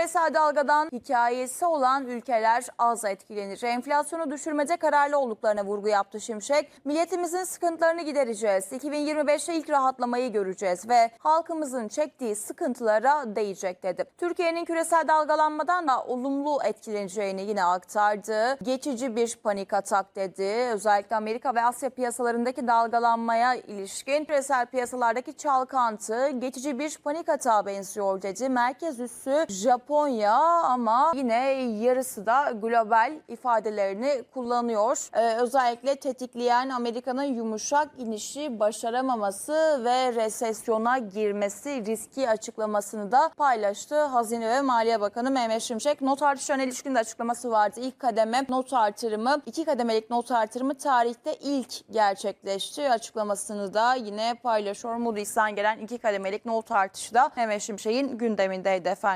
Küresel dalgadan hikayesi olan ülkeler az etkilenir. Enflasyonu düşürmede kararlı olduklarına vurgu yaptı Şimşek. Milletimizin sıkıntılarını gidereceğiz. 2025'te ilk rahatlamayı göreceğiz ve halkımızın çektiği sıkıntılara değecek dedi. Türkiye'nin küresel dalgalanmadan da olumlu etkileneceğini yine aktardı. Geçici bir panik atak dedi. Özellikle Amerika ve Asya piyasalarındaki dalgalanmaya ilişkin küresel piyasalardaki çalkantı geçici bir panik atağa benziyor dedi. Merkez üssü Japonya ama yine yarısı da global ifadelerini kullanıyor. Ee, özellikle tetikleyen Amerika'nın yumuşak inişi başaramaması ve resesyona girmesi riski açıklamasını da paylaştı. Hazine ve Maliye Bakanı Mehmet Şimşek not artışlarına ilişkin de açıklaması vardı. İlk kademe not artırımı, iki kademelik not artırımı tarihte ilk gerçekleşti. Açıklamasını da yine paylaşıyor. Moody's'ten gelen iki kademelik not artışı da Mehmet Şimşek'in gündemindeydi efendim.